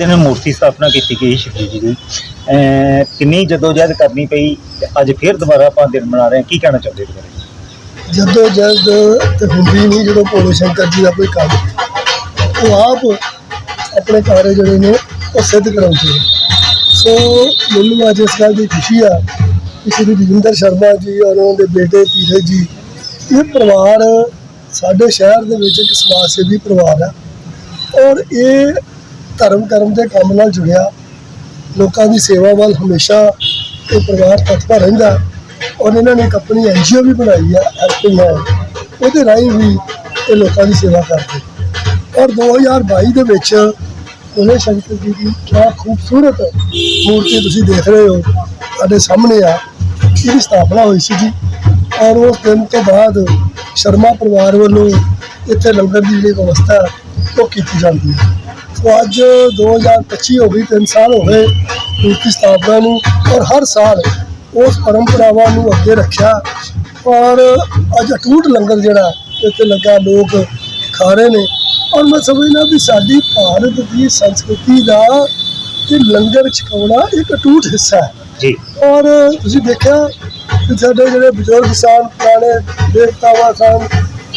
ਦਿਨ ਮੂਰਤੀ ਸਥਾਪਨਾ ਕੀਤੀ ਗਈ ਸ਼ਿਵਜੀ ਜੀ ਦੀ। ਅਹ ਕਿੰਨੀ ਜਦੋਜਹਿਦ ਕਰਨੀ ਪਈ, ਤੇ ਅੱਜ ਫੇਰ ਦੁਬਾਰਾ ਆਪਾਂ ਦਿਨ ਮਨਾ ਰਹੇ ਹਾਂ, ਕੀ ਕਹਿਣਾ ਚਾਹੁੰਦੇ ਹੋ ਇਹਦੇ ਬਾਰੇ? ਜਦੋਂ ਜਦ ਤੇ ਹੁੰਦੀ ਨਹੀਂ, ਜਦੋਂ ਭੋਲੇ ਸ਼ੰਕਰ ਜੀ ਦਾ ਕੋਈ ਕੰਮ, ਉਹ ਆਪ ਆਪਣੇ ਕਾਰਜ ਜਿਹੜੇ ਨੇ, ਉਹ ਸਿੱਧ ਕਰਾਉਂਦੇ ਸੋ ਮੈਨੂੰ ਅੱਜ ਇਸ ਗੱਲ ਦੀ ਖੁਸ਼ੀ ਆ ਕਿ ਸ਼੍ਰੀ ਰਜਿੰਦਰ ਸ਼ਰਮਾ ਜੀ ਔਰ ਉਹਨਾਂ ਦੇ ਬੇਟੇ ਧੀਰਜ ਜੀ, ਇਹ ਪਰਿਵਾਰ ਸਾਡੇ ਸ਼ਹਿਰ ਦੇ ਵਿੱਚ ਇੱਕ ਸਮਾਜ ਸੇਵੀ ਪਰਿਵਾਰ ਆ। ਔਰ ਇਹ ਧਰਮ ਕਰਮ ਦੇ ਕੰਮ ਨਾਲ ਜੁੜਿਆ। ਲੋਕਾਂ ਦੀ ਸੇਵਾ ਵੱਲ ਹਮੇਸ਼ਾ ਇਹ ਪਰਿਵਾਰ ਤਤਪਰ ਰਹਿੰਦਾ ਔਰ ਇਹਨਾਂ ਨੇ ਇੱਕ ਆਪਣੀ ਐਨਜੀਓ ਵੀ ਬਣਾਈ ਆ ਹੈਲਪਿੰਗ ਹੈਂਡ ਉਹਦੇ ਰਾਹੀਂ ਵੀ ਇਹ ਲੋਕਾਂ ਦੀ ਸੇਵਾ ਕਰਦੇ। ਔਰ 2022 ਦੇ ਵਿੱਚ ਉਹਨੇ ਸ਼ੰਕਰ ਜੀ ਦੀ ਕਿਆ ਖੂਬਸੂਰਤ ਮੂਰਤੀ ਤੁਸੀਂ ਦੇਖ ਰਹੇ ਹੋ ਸਾਡੇ ਸਾਹਮਣੇ ਆ, ਇਹਦੀ ਸਥਾਪਨਾ ਹੋਈ ਸੀ ਜੀ। ਔਰ ਉਸ ਦਿਨ ਤੋਂ ਬਾਅਦ ਸ਼ਰਮਾ ਪਰਿਵਾਰ ਵੱਲੋਂ ਇੱਥੇ ਲੰਗਰ ਦੀ ਜਿਹੜੀ ਵਿਵਸਥਾ ਉਹ ਕੀਤੀ ਜਾਂਦੀ ਹੈ। ਸੋ ਅੱਜ 2025 ਹੋ ਗਈ 3 ਸਾਲ ਹੋ ਗਏ ਮੂਰਤੀ ਸਥਾਪਨਾ ਨੂੰ ਔਰ ਹਰ ਸਾਲ ਉਸ ਪਰੰਪਰਾਵਾਂ ਨੂੰ ਅੱਗੇ ਰੱਖਿਆ। ਔਰ ਅੱਜ ਅਟੂਟ ਲੰਗਰ ਜਿਹੜਾ ਇੱਥੇ ਲੱਗਾ ਲੋਕ ਖਾ ਰਹੇ ਨੇ। ਔਰ ਮੈਂ ਸਮਝਦਾ ਵੀ ਸਾਡੀ ਭਾਰਤ ਦੀ ਸੰਸਕ੍ਰਿਤੀ ਦਾ ਇਹ ਲੰਗਰ ਛਕਾਉਣਾ ਇੱਕ ਅਟੂਟ ਹਿੱਸਾ ਹੈ। ਜੀ। ਔਰ ਤੁਸੀਂ ਦੇਖਿਆ ਕਿ ਸਾਡੇ ਜਿਹੜੇ ਬਜ਼ੁਰਗ ਸਨ ਪੁਰਾਣੇ ਦੇਵਤਾਵਾਂ ਸਨ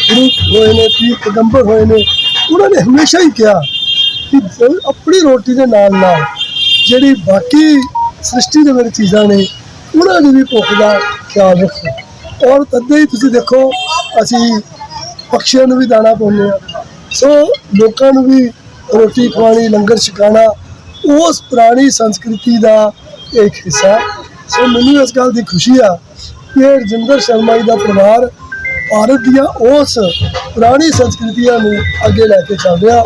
ਗੁਰੂ ਹੋਏ ਨੇ ਪੀਰ ਪੈਗੰਬਰ ਹੋਏ ਨੇ ਉਹਨਾਂ ਨੇ ਹਮੇਸ਼ਾ ਹੀ ਕਿਹਾ ਕਿ ਆਪਣੀ ਰੋਟੀ ਦੇ ਨਾਲ ਨਾਲ ਜਿਹੜੀ ਬਾਕੀ ਸ੍ਰਿਸ਼ਟੀ ਦੇ ਵਿੱਚ ਚੀਜ਼ਾਂ ਨੇ, ਉਹਨਾਂ ਦੀ ਵੀ ਭੁੱਖ ਦਾ ਖਿਆਲ ਰੱਖੋ। ਔਰ ਤਦੇ ਹੀ ਤੁਸੀਂ ਦੇਖੋ, ਅਸੀਂ ਪਕਸ਼ੀਆਂ ਨੂੰ ਵੀ ਦਾਣਾ ਪਾਉਂਦੇ ਆ ਸੋ ਲੋਕਾਂ ਨੂੰ ਵੀ ਰੋਟੀ ਖਵਾਣੀ ਲੰਗਰ ਛਕਾਉਣਾ, ਉਸ ਪੁਰਾਣੀ ਸੰਸਕ੍ਰਿਤੀ ਦਾ ਇੱਕ ਹਿੱਸਾ ਸੋ ਮੈਨੂੰ ਇਸ ਗੱਲ ਦੀ ਖੁਸ਼ੀ ਆ ਕਿ ਰਜਿੰਦਰ ਸ਼ਰਮਾ ਜੀ ਦਾ ਪਰਿਵਾਰ ਭਾਰਤ ਦੀਆਂ ਉਸ ਪੁਰਾਣੀ ਸੰਸਕ੍ਰਿਤੀਆਂ ਨੂੰ ਅੱਗੇ ਲੈ ਕੇ ਚੱਲ ਰਿਹਾ।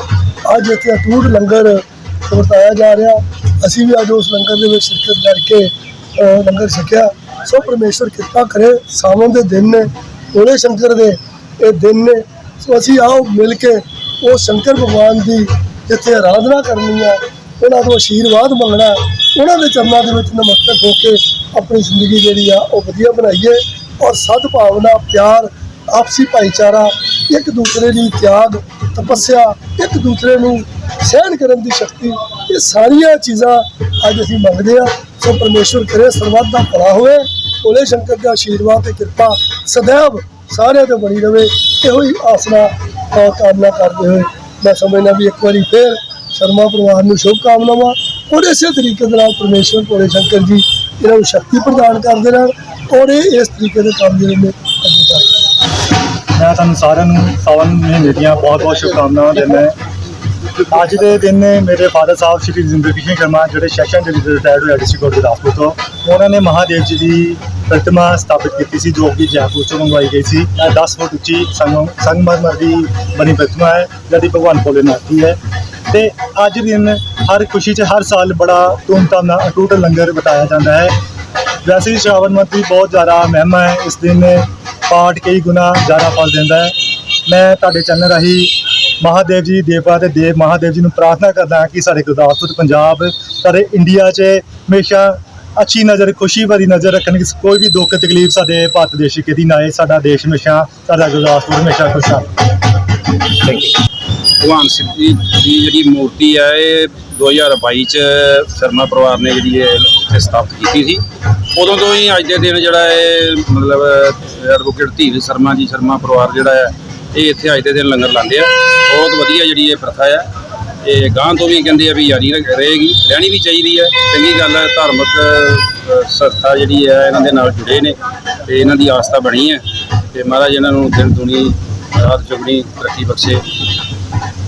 ਅੱਜ ਇੱਥੇ ਅਟੂਟ ਲੰਗਰ ਵਰਤਾਇਆ ਜਾ ਰਿਹਾ। ਅਸੀਂ ਵੀ ਅੱਜ ਉਸ ਲੰਗਰ ਦੇ ਵਿੱਚ ਸ਼ਿਰਕਤ ਕਰਕੇ ਲੰਗਰ ਛਕਿਆ। ਸੋ ਪਰਮੇਸ਼ਵਰ ਕਿਰਪਾ ਕਰੇ, ਸਾਵਣ ਦੇ ਦਿਨ ਨੇ ਭੋਲੇ ਸ਼ੰਕਰ ਦੇ ਇਹ ਦਿਨ ਨੇ। ਸੋ ਅਸੀਂ ਆਓ ਮਿਲ ਕੇ ਉਹ ਸ਼ੰਕਰ ਭਗਵਾਨ ਦੀ ਜਿੱਥੇ ਆਰਾਧਨਾ ਕਰਨੀ ਆ ਉਹਨਾਂ ਤੋਂ ਆਸ਼ੀਰਵਾਦ ਮੰਗਣਾ ਉਹਨਾਂ ਦੇ ਚਰਨਾਂ ਦੇ ਵਿੱਚ ਨਮਸਤਕ ਹੋ ਕੇ ਆਪਣੀ ਜ਼ਿੰਦਗੀ ਜਿਹੜੀ ਆ, ਉਹ ਵਧੀਆ ਬਣਾਈਏ। ਔਰ ਸਦਭਾਵਨਾ, ਪਿਆਰ, ਆਪਸੀ ਭਾਈਚਾਰਾ ਇੱਕ ਦੂਸਰੇ ਲਈ ਤਿਆਗ, ਤਪੱਸਿਆ, ਇੱਕ ਦੂਸਰੇ ਨੂੰ ਸਹਿਣ ਕਰਨ ਦੀ ਸ਼ਕਤੀ, ਇਹ ਸਾਰੀਆਂ ਚੀਜ਼ਾਂ ਅੱਜ ਅਸੀਂ ਮੰਗਦੇ ਆ ਸੋ ਪਰਮੇਸ਼ਵਰ ਕਰੇ, ਸਰਬੱਤ ਦਾ ਭਲਾ ਹੋਵੇ। ਭੋਲੇ ਸ਼ੰਕਰ ਦਾ ਆਸ਼ੀਰਵਾਦ ਤੇ ਕਿਰਪਾ ਸदैव ਸਾਰਿਆਂ ਤੇ ਬਣੀ ਰਵੇ। ਇਹੋ ਹੀ ਆਸਰਾ ਕਾਮਨਾ ਕਰਦੇ ਹੋਏ ਮੈਂ ਸਮਝਦਾ ਵੀ ਇੱਕ ਵਾਰੀ ਫੇਰ ਸ਼ਰਮਾ ਪਰਿਵਾਰ ਨੂੰ ਸ਼ੁਭ ਕਾਮਨਾਵਾਂ। ਔਰ ਇਸੇ ਤਰੀਕੇ ਦੇ ਨਾਲ ਪਰਮੇਸ਼ਵਰ, ਭੋਲੇ ਸ਼ੰਕਰ ਜੀ, ਇਹਨਾਂ ਨੂੰ ਸ਼ਕਤੀ ਪ੍ਰਦਾਨ ਕਰਦੇ ਰਹਿਣ ਔਰ ਇਹ ਇਸ ਤਰੀਕੇ ਦੇ ਕੰਮ ਜਿਹੜੇ ਨੇ ਅੱਗੇ ਕਰਦੇ ਮੈਂ ਤੁਹਾਨੂੰ ਸਾਰਿਆਂ ਨੂੰ ਸਾਵਨ ਮਹੀਨੇ ਦੀਆਂ ਬਹੁਤ ਬਹੁਤ ਸ਼ੁਭਕਾਮਨਾਵਾਂ ਦਿੰਦਾ ਹਾਂ। ਅੱਜ ਦੇ ਦਿਨ ਮੇਰੇ ਫਾਦਰ ਸਾਹਿਬ ਸ਼੍ਰੀ ਜਿੰਦਰ ਕ੍ਰਿਸ਼ਨ ਸ਼ਰਮਾ ਜਿਹੜੇ ਸੈਸ਼ਨ ਦੇ ਰਿਟਾਇਰਡ ਹੋਏ ਡਿਸਟ੍ਰਿਕਟ ਕੋਰਟ ਗੁਰਦਾਸਪੁਰ ਤੋਂ, ਉਹਨਾਂ ਨੇ ਮਹਾਦੇਵ ਜੀ ਦੀ ਪ੍ਰਤਿਮਾ ਸਥਾਪਿਤ ਕੀਤੀ ਸੀ, ਜੋ ਕਿ ਜੈਪੁਰ ਤੋਂ ਮੰਗਵਾਈ ਗਈ ਸੀ। ਇਹ 10 ਫੁੱਟ ਉੱਚੀ ਸੰਗ, ਸੰਗਮਰਮਰ ਦੀ ਬਣੀ ਪ੍ਰਤਿਮਾ ਹੈ, ਜਿਹੜੀ ਭਗਵਾਨ ਕੋਲੇ ਦੀ ਹੈ। ਤੇ ਅੱਜ ਦਿਨ ਹਰ ਖੁਸ਼ੀ 'ਚ ਹਰ ਸਾਲ ਬੜਾ ਧੂਮਧਾਮ ਨਾਲ ਅਟੂਟ ਲੰਗਰ ਬਤਾਇਆ ਜਾਂਦਾ ਹੈ। ਵੈਸੇ ਹੀ ਸ਼ਰਾਵਣ ਮਤ ਦੀ ਬਹੁਤ ਜ਼ਿਆਦਾ ਮਹਿਮਾ ਹੈ। ਇਸ ਦਿਨ ਪਾਠ ਕਈ ਗੁਣਾ ਜ਼ਿਆਦਾ ਫਲ ਦਿੰਦਾ ਹੈ। ਮੈਂ ਤੁਹਾਡੇ ਚੈਨਲ ਰਾਹੀਂ ਮਹਾਦੇਵ ਜੀ ਦੇਵਾ ਤੇ ਦੇਵ ਮਹਾਦੇਵ ਜੀ ਨੂੰ ਪ੍ਰਾਰਥਨਾ ਕਰਦਾ ਹਾਂ ਕਿ ਸਾਡੇ ਗੁਰਦਾਸਪੁਰ ਪੰਜਾਬ ਸਾਰੇ ਇੰਡੀਆ 'ਚ ਹਮੇਸ਼ਾ ਅੱਛੀ ਨਜ਼ਰ, ਖੁਸ਼ੀ ਭਰੀ ਨਜ਼ਰ ਰੱਖਣ ਕਿ ਕੋਈ ਵੀ ਦੁੱਖ ਤਕਲੀਫ ਸਾਡੇ ਭਾਰਤ ਦੇਸ਼ ਕੇ ਦੀ ਨਾ ਆਏ, ਸਾਡਾ ਦੇਸ਼ ਹਮੇਸ਼ਾ, ਸਾਡਾ ਗੁਰਦਾਸਪੁਰ ਹਮੇਸ਼ਾ ਖੁਸ਼ ਥੈਂਕ ਭਗਵਾਨ ਸਿੰਘ ਜੀ ਦੀ ਜਿਹੜੀ ਮੂਰਤੀ ਹੈ, ਇਹ 2022 ਚ ਸ਼ਰਮਾ ਪਰਿਵਾਰ ਨੇ ਜਿਹੜੀ ਇਹ ਇੱਥੇ ਸਥਾਪਿਤ ਕੀਤੀ ਸੀ। ਉਦੋਂ ਤੋਂ ਹੀ ਅੱਜ ਦੇ ਦਿਨ ਜਿਹੜਾ ਇਹ ਮਤਲਬ ਐਡਵੋਕੇਟ ਧੀਰ ਸ਼ਰਮਾ ਜੀ ਸ਼ਰਮਾ ਪਰਿਵਾਰ ਜਿਹੜਾ ਹੈ, ਇਹ ਇੱਥੇ ਅੱਜ ਦੇ ਦਿਨ ਲੰਗਰ ਲਾਉਂਦੇ ਆ। ਬਹੁਤ ਵਧੀਆ ਜਿਹੜੀ ਇਹ ਪ੍ਰਥਾ ਹੈ। ਇਹ ਗਾਂ ਤੋਂ ਵੀ ਕਹਿੰਦੇ ਆ ਵੀ ਯਾਰੀ ਰੱਖ- ਰਹੇਗੀ, ਰਹਿਣੀ ਵੀ ਚਾਹੀਦੀ ਹੈ। ਚੰਗੀ ਗੱਲ ਹੈ, ਧਾਰਮਿਕ ਸੰਸਥਾ ਜਿਹੜੀ ਹੈ, ਇਹਨਾਂ ਦੇ ਨਾਲ ਜੁੜੇ ਨੇ ਤੇ ਇਹਨਾਂ ਦੀ ਆਸਥਾ ਬਣੀ ਹੈ। ਤੇ ਮਹਾਰਾਜ ਇਹਨਾਂ ਨੂੰ ਦਿਨ ਦੁਨੀ ਰਾਤ ਚੁਗਣੀ ਤਰੱਕੀ ਬਖਸ਼ੇ।